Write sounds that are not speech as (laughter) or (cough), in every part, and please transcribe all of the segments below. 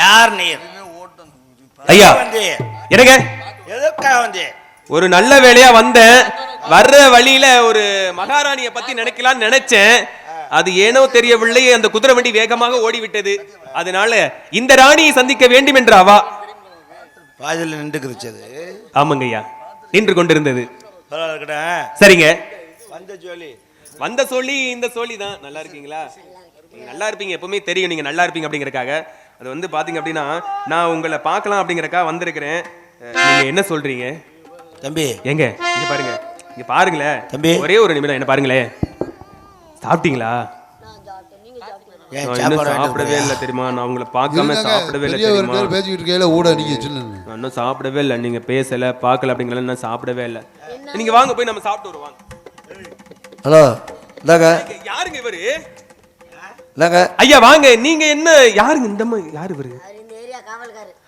யார் நீர் ஐயா வந்து? என்னங்க? எதற்காக வந்து? ஒரு நல்ல வேலையா வந்தேன். வர்ற வழியில ஒரு மகாராணிய பத்தி நினைக்கலாம்னு நினைச்சேன். அது ஏனோ தெரியவில்லை. அந்த குதிரை வண்டி வேகமாக ஓடிவிட்டது. அதனால இந்த ராணியை சந்திக்க வேண்டும் என்ற அவா. பாதியில் நின்றுக்குருச்சு அது ஆமாங்க ஐயா. நின்று கொண்டிருந்தது. சரிங்க. வந்த ஜோலி. வந்த சொல்லி இந்த சொல்லி தான் நல்லா இருக்கீங்களா? நல்லா இருப்பீங்க. எப்பவுமே தெரியும் நீங்க நல்லா இருப்பீங்க அப்படிங்கறக்காக அது வந்து பாத்தீங்க அப்படின்னா நான் உங்களை பார்க்கலாம் அப்படிங்கறக்காக வந்திருக்கிறேன். நீங்க என்ன சொல்றீங்க? தம்பி. ஏங்க இங்க பாருங்க. இங்க பாருங்களேன். தம்பி. ஒரே ஒரு நிமிடம் என்ன பாருங்களேன். சாப்பிட்டீங்களா? சாப்பிடவே? இல்லை தெரியுமா? நான் உங்களை பார்க்காம சாப்பிடவே இல்லை பெரிய ஒரு தெரியுமா? பேர் பேசிக்கிட்டு இருக்கையில ஊட நீங்க சொல்லுங்க நான் இன்னும் சாப்பிடவே இல்லை. நீங்க பேசல பார்க்கல அப்படிங்கல நான் சாப்பிடவே இல்லை. நீங்க வாங்க போய் நம்ம சாப்பிட்டு வருவாங்க ஹலோ இந்தாங்க. யாருங்க இவரு? இந்தாங்க ஐயா வாங்க. நீங்க என்ன யாருங்க இந்த யாரு இவரு?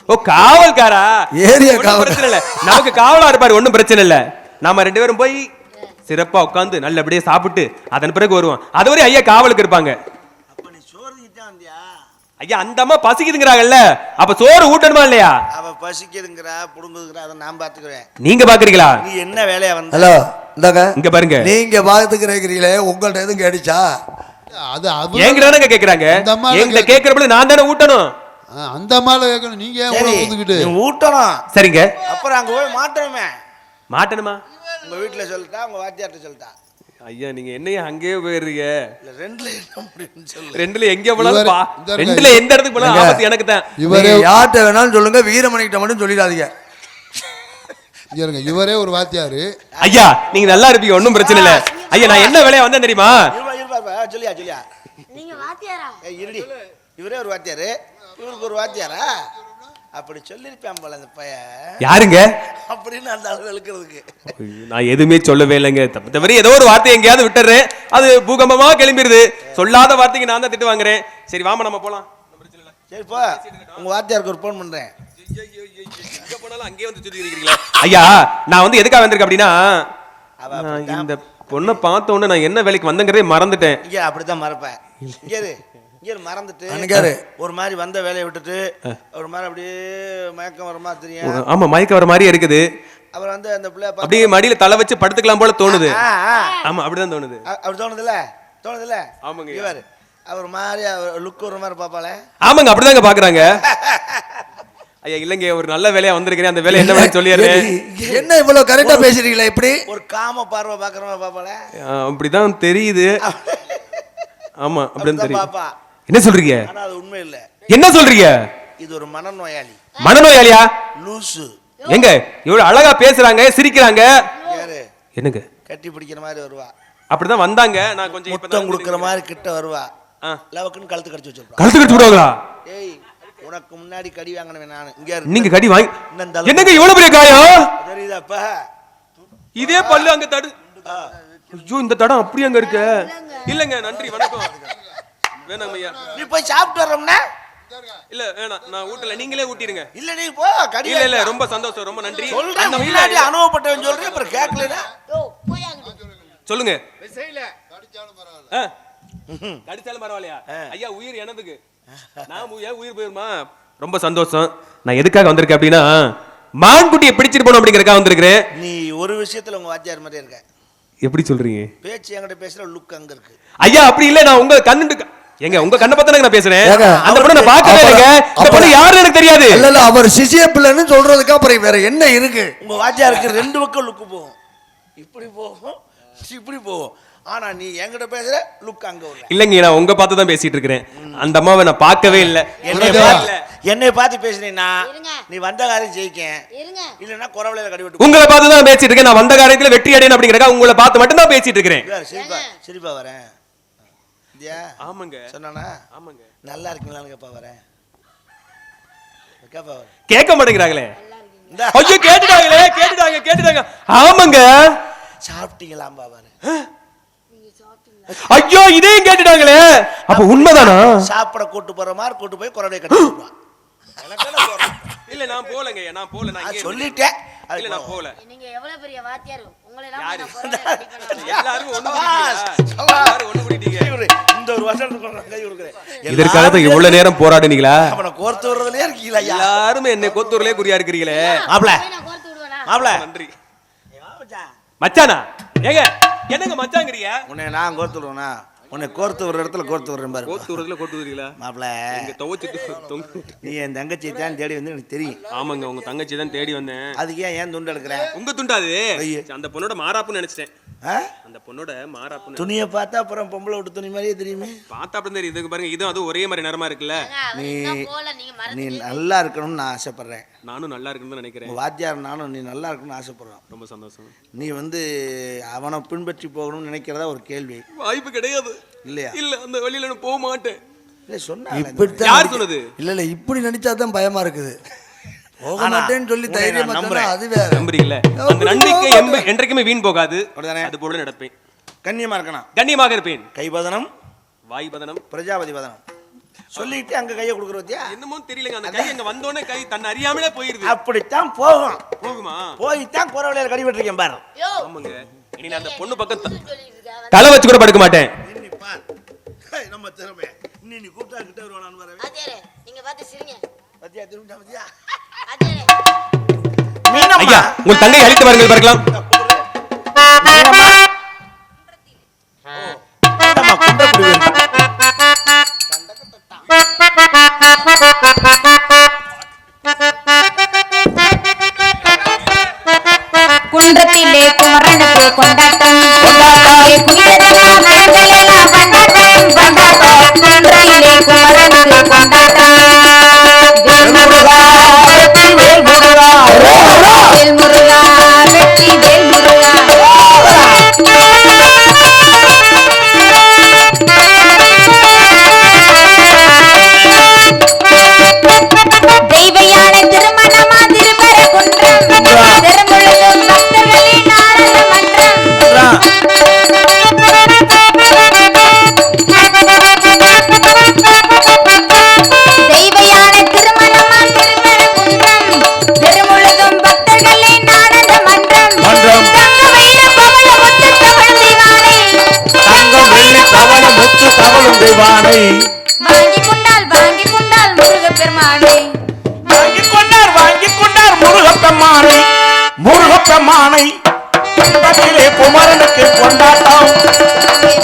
ஓ காவல்காரா? ஏரியா காவல். பிரச்சனை இல்ல. நமக்கு காவலா இருப்பாரு ஒண்ணும் பிரச்சனை இல்ல. நாம ரெண்டு பேரும் போய் சிறப்பா உட்காந்து நல்லபடியா சாப்பிட்டு அதன் பிறகு வருவோம். அதுவரை ஐயா காவலுக்கு இருப்பாங்க. அப்ப நீ சோறு தான் வந்தியா? ஐயா அந்த அம்மா பசிக்குதுங்கிறாங்கல்ல. அப்ப சோறு ஊட்டணுமா இல்லையா? அவ பசிக்குதுங்கிறா புடுங்குதுங்கிறா அதை நான் பாத்துக்கிறேன் நீங்க பாக்குறீங்களா நீ என்ன வேலையா வந்த? ஹலோ இந்தாங்க. இங்க பாருங்க. நீங்க பாத்துக்கிறீங்களே உங்கள்ட்ட எதுவும் கேட்டுச்சா? அது அது என்கிட்ட கேக்குறாங்க? இந்த அம்மா என்கிட்ட கேக்குறப்பல நான் தானே ஊட்டணும்? அந்த அம்மால கேட்கணும். நீங்க ஏன் ஊத்துக்கிட்டு நீ ஊட்டணும். சரிங்க. அப்புறம் அங்க போய் மாட்டணுமே. மாட்டணுமா? உங்க வீட்டுல சொல்லிட்டா உங்க வாத்தியார்ட்ட சொல்லிட்டா. ஐயா நீங்க என்னையா அங்கேயே இல்ல ரெண்டுல ரெண்டுல எங்க போனாலும் ரெண்டுல எந்த இடத்துக்கு போனாலும்? ஆபத்து எனக்கு தான். இவரே யார்கிட்ட வேணாலும் சொல்லுங்க வீரமணிகிட்ட மட்டும் சொல்லிடாதீங்க. இவரே ஒரு வாத்தியாரு. ஐயா நீங்க நல்லா இருப்பீங்க ஒண்ணும் பிரச்சனை இல்ல. ஐயா நான் என்ன வேலையா வந்தேன் தெரியுமா. சொல்லியா சொல்லியா நீங்க வாத்தியாரா? ஏய் இருடி. இவரே ஒரு வாத்தியாரு. இவருக்கு ஒரு வாத்தியாரா? அப்படி சொல்லிருப்பான் போல அந்த பையன். யாருங்க? அப்படின்னு அந்த அளவு இழுக்கிறதுக்கு நான் எதுவுமே சொல்லவே இல்லைங்க. தப்பு தவிர ஏதோ ஒரு வார்த்தை எங்கேயாவது விட்டுறேன். அது பூகம்பமா கிளம்பிடுது சொல்லாத வார்த்தைக்கு நான் தான் திட்டு வாங்குறேன். சரி வாமா நம்ம போலாம். இல்ல. சரிப்பா உங்க வாத்தியாருக்கு ஒரு ஃபோன் பண்றேன். அங்கேயே வந்து இருக்கிறீங்களா ஐயா நான் வந்து எதுக்காக வந்திருக்கேன் அப்படின்னா. இந்த பொண்ணை பார்த்த உடனே நான் என்ன வேலைக்கு வந்தேங்கிறதே மறந்துட்டேன். இங்க அப்படித்தான் மறப்பேன். இங்க இங்க மறந்துட்டு அன்னைக்காரு. ஒரு மாதிரி வந்த வேலையை விட்டுட்டு ஒரு மாதிரி அப்படியே மயக்கம் வர மாதிரி தெரியும். ஆமா மயக்க வர மாதிரி இருக்குது. அப்புறம் வந்து அந்த பிள்ளை அப்படியே மடியில தலை வச்சு படுத்துக்கலாம் போல தோணுது. ஆமா அப்படிதான் தோணுது. அப்படி தோணுதுல்ல? தோணுதுல்ல? ஆமாங்க. இவர் அவர் மாதிரி லுக் ஒரு மாதிரி பாப்பாளே ஆமாங்க அப்படிதாங்க பாக்குறாங்க. (laughs) ஐயா இல்லைங்க ஒரு நல்ல வேலையா வந்திருக்கிறேன். அந்த வேலை என்ன வேலை சொல்லிடுறேன்? என்ன இவ்வளவு கரெக்டா பேசுறீங்களா இப்படி ஒரு காம பார்வை பாக்குற மாதிரி பாப்பாளே ஆ, அப்படிதான் தெரியுது. ஆமா அப்படிதான் அப்படிதான் தெரியும் பாப்பா என்ன சொல்றீங்க? ஆனா அது உண்மை இல்ல. என்ன சொல்றீங்க? இது ஒரு மனநோயாளி. மனநோயாளியா? லூசு. எங்க? இவ்வளவு அழகா பேசுறாங்க சிரிக்கிறாங்க. யாரு? என்னங்க? கட்டி பிடிக்கிற மாதிரி வருவா. அப்படிதான் வந்தாங்க. நான் கொஞ்சம் இப்பதான் முத்தம் கொடுக்குற மாதிரி கிட்ட வருவா. ஆ. லவக்குன்னு கழுத்து கடிச்சு வச்சிருப்பா கழுத்து கடிச்சு விடுவாங்களா? ஏய் உனக்கு முன்னாடி கடி வாங்கினவன் நானு. இங்க. நீங்க கடி வாங்கி என்னங்க இவ்வளவு பெரிய காயம் தெரியுதாப்பா? இதே பல்லு அங்க தடு ஐயோ இந்த தடம் அப்படி அங்க இருக்கு. இல்லங்க நன்றி வணக்கம். வேணாம் ஐயா. நீ போய் சாப்பிட்டு வர்றோம்னா? இல்ல வேணாம். நான் ஊட்டல. நீங்களே ஊட்டிருங்க இல்ல நீ போ கடி இல்ல இல்ல ரொம்ப சந்தோஷம் ரொம்ப நன்றி. சொல்றேன் அந்த முன்னாடி அனுபவப்பட்டவன் சொல்றேன் அப்புறம் கேட்கலனா யோ போய் அங்கிட்டு சொல்லுங்க. ஆ. கடிச்சாலும் பரவாயில்லையா? ஐயா உயிர் எனதுக்கு நான் ஏன் உயிர் போயிருமா? ரொம்ப சந்தோஷம். நான் எதுக்காக வந்திருக்கேன் அப்படின்னா மான்குட்டியை பிடிச்சிட்டு போகணும் அப்படிங்கறதுக்காக வந்திருக்கிறேன். நீ ஒரு விஷயத்துல உங்க வாத்தியார் மாதிரி இருக்க. எப்படி சொல்றீங்க? பேச்சு என்கிட்ட பேசுற லுக் அங்க இருக்கு. ஐயா அப்படி இல்ல. நான் உங்க கண்ணுட்டு ஏங்க உங்க கண்ணை பார்த்து நான் பேசுறேன். அந்த பொண்ணை நான் பார்க்கவே இல்லைங்க. இந்த பொண்ணு யாருன்னு எனக்கு தெரியாது. இல்ல இல்ல அவர் சிசிய பிள்ளைன்னு சொல்றதுக்கு அப்புறம் வேற என்ன இருக்கு? உங்க வாத்தியாருக்கு ரெண்டு பக்கம் லுக்கு போகும். இப்படி போகும் இப்படி போகும். ஆனா நீ என்கிட்ட பேசுற லுக் அங்க வரல இல்லைங்க நான் உங்க பார்த்து தான் பேசிட்டு இருக்கிறேன். அந்த அம்மாவை நான் பார்க்கவே இல்லை. என்னை பார்த்து என்னை பார்த்து இருங்க. நீ வந்த காரியம் ஜெயிக்க இருங்க. இல்லைன்னா குறவலையில கடி விட்டு உங்களை பார்த்து தான் பேசிட்டு இருக்கேன். நான் வந்த காரியத்துல வெற்றி அடையணும் அப்படிங்கறக்கா உங்களை பார்த்து மட்டும் தான் பேசிட்டு இருக்கிறேன். சிரிப்பா. சிரிப்பா வரேன். ஆமாங்க. சொன்னானா? ஆமாங்க. நல்லா இருக்கீங்களான்னு கேப்பா வரேன். கேப்பா கேட்க மாட்டேங்கிறாங்களே. இந்த ஐயோ கேட்டுட்டாங்களே கேட்டுட்டாங்க கேட்டுட்டாங்க. ஆமாங்க. சாப்பிட்டீங்களாம்பா வரேன். ஐயோ இதையும் கேட்டுட்டாங்களே. அப்ப உண்மைதானா? சாப்பிட கூட்டு போற மாதிரி கூட்டு போய் குறவலையை கட்டி? இல்ல நான் போலங்க நான் போல நான் சொல்லிட்டேன். இல்ல நான் போல. நீங்க எவ்வளவு பெரிய வாத்தியார்? உங்களை எல்லாரும் ஒண்ணு கூட்டிட்டீங்க இந்த ஒரு கொடுக்குறேன். இதற்காக தான் இவ்வளவு நேரம் போராடுனீங்களா? அவனை கோர்த்து விடுறதுலயே இருக்கீங்களா எல்லாருமே என்னை கோத்தூர்லயே குறியா இருக்கிறீங்களே. மாப்ள போய் நான் கோர்த்து விடுவேனா? மாப்ள நன்றி. மச்சானா? ஏங்க என்னங்க மச்சாங்கிறீங்க உன்னை நான் கோர்த்து விடுவேனா உன்னை கோர்த்து விடுற இடத்துல கோர்த்து விடுறேன் பாரு. கோத்தூரத்துல கோத்து வரீங்களா மாப்ள இங்க துவைச்சிட்டு நீ என் தங்கச்சி தான் தேடி வந்து எனக்கு தெரியும். ஆமாங்க உங்க தங்கச்சி தான் தேடி வந்தேன். அதுக்கு ஏன் ஏன் துண்டு எடுக்கிற? உங்க துண்டாது ஐயே. அந்த பொண்ணோட மாறாப்புன்னு நினைச்சிட்டேன்? அந்த பொண்ணோட மாறாப்புன்னு துணியை பார்த்தா அப்புறம் பொம்பளை விட்டு துணி மாதிரியே தெரியுமே. பார்த்தா அப்படி தெரியும் இதுக்கு பாருங்க இதுவும் அதுவும் ஒரே மாதிரி நிறமா இருக்குல்ல? நீ மறந்து நல்லா இருக்கணும்னு நான் ஆசைப்படுறேன். நானும் நல்லா இருக்குன்னு தான் நினைக்கிறேன். வாத்தியார் நானும் நீ நல்லா இருக்கணும்னு ஆசைப்படுறோம். ரொம்ப சந்தோஷம். நீ வந்து அவனை பின்பற்றி போகணும்னு நினைக்கிறதா ஒரு கேள்வி. வாய்ப்பு கிடையாது. இல்லையா? இல்ல அந்த வழியில போக மாட்டேன். இல்லை சொன்னா இப்படித்தான் யார் சொன்னது? இல்ல இல்ல இப்படி நடிச்சா தான் பயமா இருக்குது. போக மாட்டேன்னு சொல்லி தைரியமா நம்புறேன். அது வேற. நம்புறீங்கல்ல? அந்த நம்பிக்கை எம்ப- என்றைக்குமே வீண் போகாது. அப்படிதானே? அது போல நடப்பேன். கண்ணியமா இருக்கணும். கண்ணியமாக இருப்பேன். கைபதனம் வாய் பதனம் பிரஜாபதி பதனம் சொல்லிட்டு அங்க கையை கொடுக்குற பத்தியா என்னமோ தெரியலங்க அந்த கை அங்க வந்தோடனே கை தன்னை அறியாமலே போயிருது. அப்படித்தான் போகும். போகுமா? போய்த்தான் குறவளையில கடி விட்டுருக்கேன் பாரு. ஆமாங்க. இனி நான் அந்த பொண்ணு பக்கம் தலை வச்சு கூட படுக்க மாட்டேன். நம்ம திறமை நீ நீ கூப்பிட்டா கிட்ட வருவானு நீங்க பார்த்து சிரிங்க. ஐயா உங்கள் தங்கை அழித்து பாருங்கள் பார்க்கலாம் தவளும் தெய்வானை வாங்கி கொண்டால் வாங்கி கொண்டால் முருகப் பெருமானை வாங்கி கொண்டார் வாங்கி கொண்டார் முருகப்பெம்மானை முருகப்பெம்மானை குன்றத்திலே குமரனுக்கு கொண்டாட்டம்.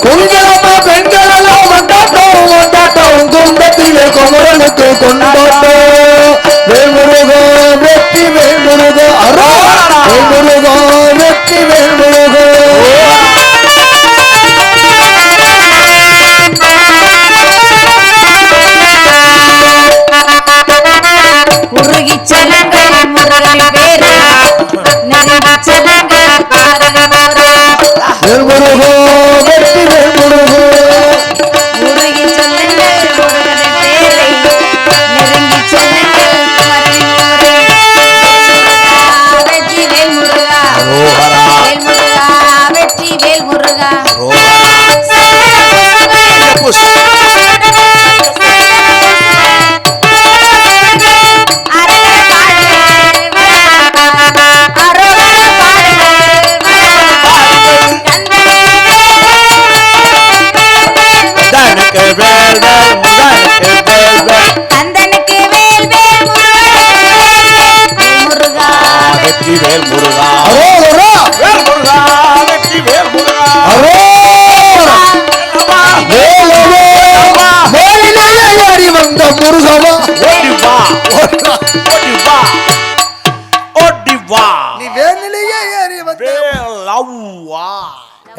குஞ்சலமா பெண்களெல்லாம் கொண்டாட்டம் கொண்டாட்டம் குண்டத்திலே குமரனுக்கு கொண்டாட்டம். Senhor.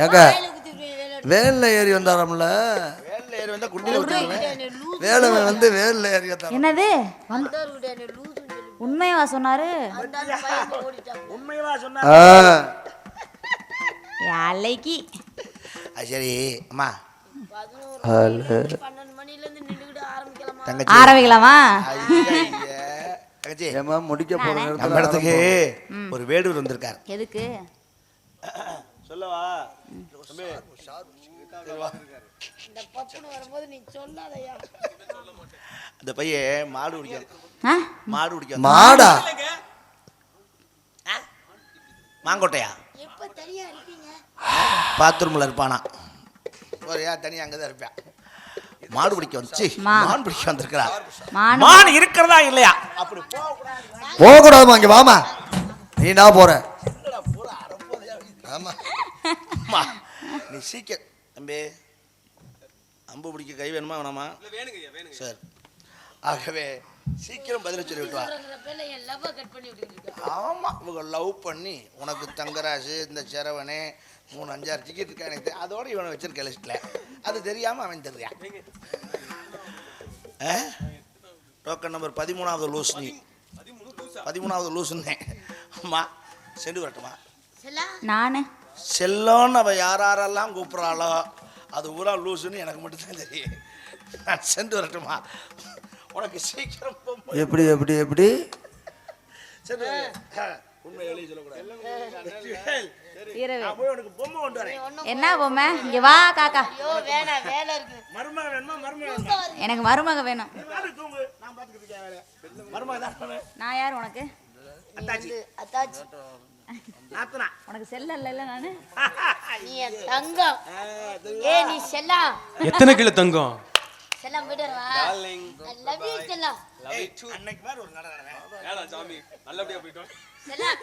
ஏங்க வேல்ல ஏறி வந்தாராம்ல? வேல்ல ஏறி வந்தா குண்டில விட்டுருவேன் வேலவை வந்து வேல்ல ஏறி வந்தாராம். என்னது? உண்மையவா சொன்னாரு? அந்த பையன் ஓடிட்டான் உண்மையா சொன்னா ஆ. அலைக்கு சரி அம்மா. ஆரம்பிக்கலாமா? தங்கச்சி. ஏமா முடிக்க போற நேரத்துல இடத்துக்கு ஒரு வேடுவர் வந்திருக்கார். எதுக்கு? சொல்லவா? இந்த பப்புன்னு வரும்போது நீ சொல்லாதயா? அந்த பையன் மாடு குடிக்கும் ஆ? மாடு குடிக்கும் மாடா? மாங்கொட்டையா? எப்ப தனியா இருக்கீங்க பாத்ரூமில் இருப்பானா? ஒரு ஏன் தனி அங்கே தான் இருப்பேன். மாடு பிடிக்க வந்து மா. மான் பிடிக்க வந்திருக்கிறா. மானு. மான் இருக்கிறதா இல்லையா? அப்படி போக கூடாதுமா இங்க வாமா நீ நான் போற. ஆமா. அம்மா, (laughs) நீ சீக்கிரம் தம்பி அம்பு பிடிக்க கை வேணுமா வேணாமா? சரி. ஆகவே சீக்கிரம் பதில சொல்லி விட்டு வா. பேர்ல என் லவ்வ கட் பண்ணி விட்டுக்கிட்டு ஆமா இவங்க லவ் பண்ணி உனக்கு தங்கராசு இந்த செரவனே மூணு அஞ்சாறு டிக்கெட் இருக்கா எனக்கு அதோட இவனை வச்சிருக்க லிஸ்ட்ல அது தெரியாம அவன் தெரியான் டோக்கன் நம்பர் பதிமூணாவது லூஸ் நீ. பதிமூணாவது லூசுன்னே அம்மா சென்று வரட்டுமா? செல்லா? நானு. செல்லோன்னு அவ யார் யாரெல்லாம் கூப்பிட்றாளோ அது ஊரா லூசுன்னு எனக்கு மட்டும்தான் தெரியும். நான் சென்று வரட்டுமா? உனக்கு சீக்கிரம் பொம்மை எப்படி எப்படி எப்படி. உண்மை சொல்லக்கூடாது. உனக்கு பொம்மை கொண்டு வரேன். என்ன பொம்மை? இங்க வா காக்கா. மருமக வேணுமா? மருமக எனக்கு மருமக வேணும். நான் யார் உனக்கு? அத்தாச்சி. நாத்தனா. உனக்கு செல்ல இல்ல நானு. நீ என் தங்கம். ஏ நீ செல்லா. எத்தனை கிலோ தங்கம்? செல்லாம் போயிட்டு வா I love you செல்லா ஏய், அன்னைக்கு மாதிரி ஒரு நடை நடவேன் வேணாம் சாமி நல்லபடியா போயிட்டோம். செல்லா